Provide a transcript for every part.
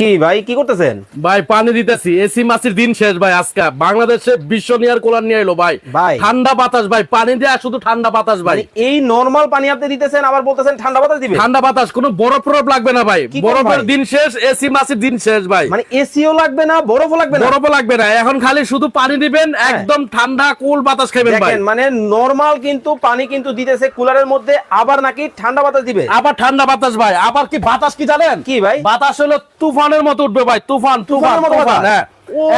কি ভাই কি করতেছেন? ভাই পানি দিতেছি। এসি মাসের দিন শেষ ভাই আজকে। বাংলাদেশে বিশ্ব নিয়ার কোলার নিয়ে এলো ভাই। ভাই। ঠান্ডা বাতাস ভাই পানি দেয়া শুধু ঠান্ডা বাতাস ভাই। মানে এই নরমাল পানি আপনি দিতেছেন আবার বলতেছেন ঠান্ডা বাতাস ঠান্ডা বাতাস কোনো বরফ বরফ লাগবে না ভাই। বরফের দিন শেষ এসি মাসের দিন শেষ ভাই। মানে এসিও লাগবে না বরফও লাগবে না? বরফও লাগবে না। এখন খালি শুধু পানি দিবেন একদম ঠান্ডা কুল বাতাস খাবেন ভাই। মানে নরমাল কিন্তু পানি কিন্তু দিতেছে কুলারের মধ্যে আবার নাকি ঠান্ডা বাতাস দিবে? আবার ঠান্ডা বাতাস ভাই। আবার কি বাতাস কি জানেন? কি ভাই? বাতাস হলো তুফানের মতো উঠবে ভাই তুফান তুফান তুফান কোন হ্যাঁ।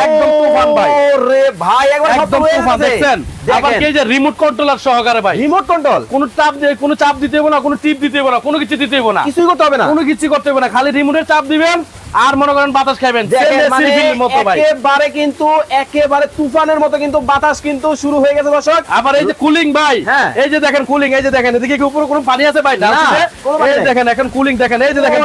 একদম তুফান ভাই। ওরে ভাই একবার একদম তুফান দেখছেন? আবার কি যে রিমোট কন্ট্রোলার সহকারে ভাই? রিমোট কন্ট্রোল কোনো চাপ দিয়ে কোনো চাপ দিতে হবে না কোনো টিপ দিতে হবে না কোনো কিছু দিতে হবে না। কিছুই করতে হবে না। কোনো কিছু করতে হবে না খালি রিমোটের চাপ দিবেন আর মনে করেন বাতাস খাবেন মানে একেবারে কিন্তু একেবারে তুফানের মতো কিন্তু বাতাস কিন্তু শুরু হয়ে গেছে দর্শক আবার এই যে কুলিং ভাই হ্যাঁ। এই যে দেখেন কুলিং এই যে দেখেন এদিকে কি উপরে কোনো পানি আছে ভাই না? কোনো। দেখেন এখন কুলিং দেখেন এই যে দেখেন।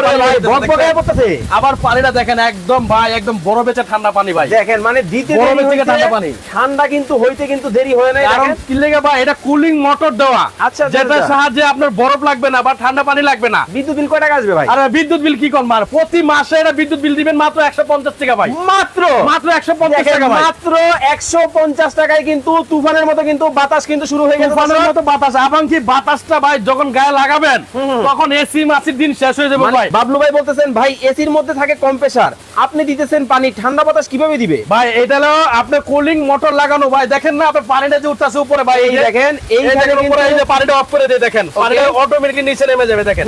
আবার পানিটা দেখেন একদম ভাই একদম বড় বেচে ঠান্ডা পানি ভাই দেখেন মানে দিতে থেকে ঠান্ডা পানি। ঠান্ডা কিন্তু হইতে কিন্তু দেরি হয় নাই কারণ দেখেন। কি ভাই এটা কুলিং মোটর দেওয়া আচ্ছা, আচ্ছা, যেটার আচ্ছা। সাহায্যে আপনার বরফ লাগবে না বা ঠান্ডা পানি লাগবে না বিদ্যুৎ বিল কয় টাকা আসবে ভাই আর বিদ্যুৎ বিল কি করবেন আর প্রতি মাসে এটা বিদ্যুৎ বিল দিবেন মাত্র একশো পঞ্চাশ টাকা ভাই। মাত্র? মাত্র একশো পঞ্চাশ দেখেন, টাকা ভাই। মাত্র একশো পঞ্চাশ টাকায় কিন্তু তুফানের মতো কিন্তু বাতাস কিন্তু শুরু হয়ে গেছে। তুফানের মতো বাতাস। এবং কি বাতাসটা ভাই যখন গায়ে লাগাবেন তখন এসি মাসির দিন শেষ হয়ে যাবে মানে ভাই। বাবলু ভাই বলতেছেন ভাই এসির মধ্যে থাকে কম্প্রেসার আপনি দিতেছেন পানি ঠান্ডা বাতাস কীভাবে দিবে? ভাই এটা হলো আপনার কুলিং মোটর লাগানো ভাই। দেখেন না আপনার পানিটা যে উঠতেছে উপরে ভাই। এই দেখেন, এই এইখানে উপরে এই যে পানিটা অফ করে দিয়ে দেখেন। পানিটা অটোমেটিকলি নিচে নেমে যাবে দেখেন।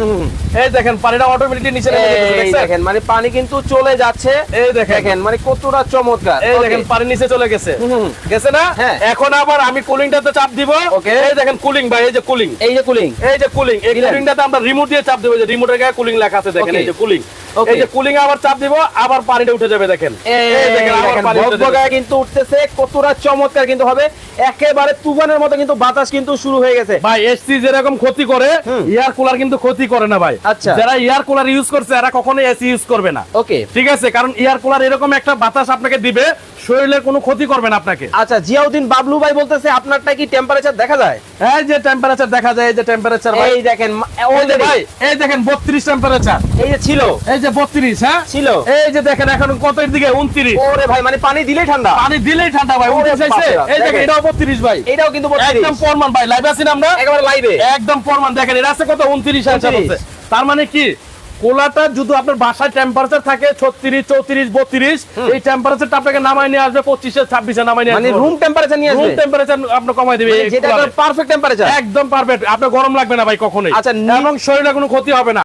এই দেখেন পানিটা অটোমেটিকলি নিচে নেমে যাবে দেখেন মানে পানি কিন্তু চলে যাচ্ছে। এই দেখেন। মানে কতটা চমৎকার। এই দেখেন পানি নিচে চলে গেছে। গেছে না? হ্যাঁ। এখন আবার আমি কুলিংটাতে চাপ দিব। ওকে এই দেখেন কুলিং ভাই এই যে কুলিং। এই যে কুলিং। এই যে কুলিং এই? কুলিংটাতে আমরা রিমোট দিয়ে চাপ দিব যে রিমোটের গায়ে কুলিং লেখা আছে দেখেন এই যে কুলিং. এই যে কুলিং আবার চাপ দিব আবার পানিটা উঠে যাবে দেখেন। এই দেখেন আবার পানি কিন্তু উঠতেছে কতটা চমৎকার কিন্তু হবে। একেবারে তুফানের মতো কিন্তু বাতাস কিন্তু শুরু হয়ে গেছে। ভাই এসি যেরকম ক্ষতি করে এয়ার কুলার কিন্তু ক্ষতি করে না ভাই। আচ্ছা। যারা এয়ার কুলার ইউজ করছে এরা কখনো এসি ইউজ করবে না। ওকে ঠিক আছে? কারণ এয়ার কুলার এরকম একটা বাতাস আপনাকে দিবে শরীরের কোনো ক্ষতি করবে না আপনাকে। আচ্ছা জিয়াউদ্দিন বাবলু ভাই বলতেছে আপনারটা কি টেম্পারেচার দেখা যায়? এই যে টেম্পারেচার দেখা যায় এই যে টেম্পারেচার ভাই। এই দেখেন ভাই এই দেখেন 32 টেম্পারেচার এই যে ছিল। এই যে 32 হ্যাঁ? ছিল। এই যে দেখেন এখন কত এর দিকে 29 ওরে ভাই মানে পানি দিলেই ঠান্ডা। পানি দিলেই ঠান্ডা ভাই উঠে যাইছে এই দেখেন। এটাও 32 ভাই। এটাও কিন্তু 32 একদম প্রমাণ ভাই লাইভ আছি আমরা? একেবারে লাইভে একদম প্রমাণ দেখেন এটা আছে কত? 29 আছে। 29 তার মানে কি? কোলাটা যদি আপনার বাসায় টেম্পারেচার থাকে 36 34 32 এই টেম্পারেচারটা আপনাকে নামায় নিয়ে আসবে 25 26 এ নামায় নিয়ে মানে আসবে। রুম টেম্পারেচার নিয়ে রুম টেম্পারেচার আপনি কমাই দিবে। পারফেক্ট টেম্পারেচার একদম পারফেক্ট আপনার গরম লাগবে না ভাই কখনোই। আচ্ছা, এবং শরীরে কোনো ক্ষতি হবে না।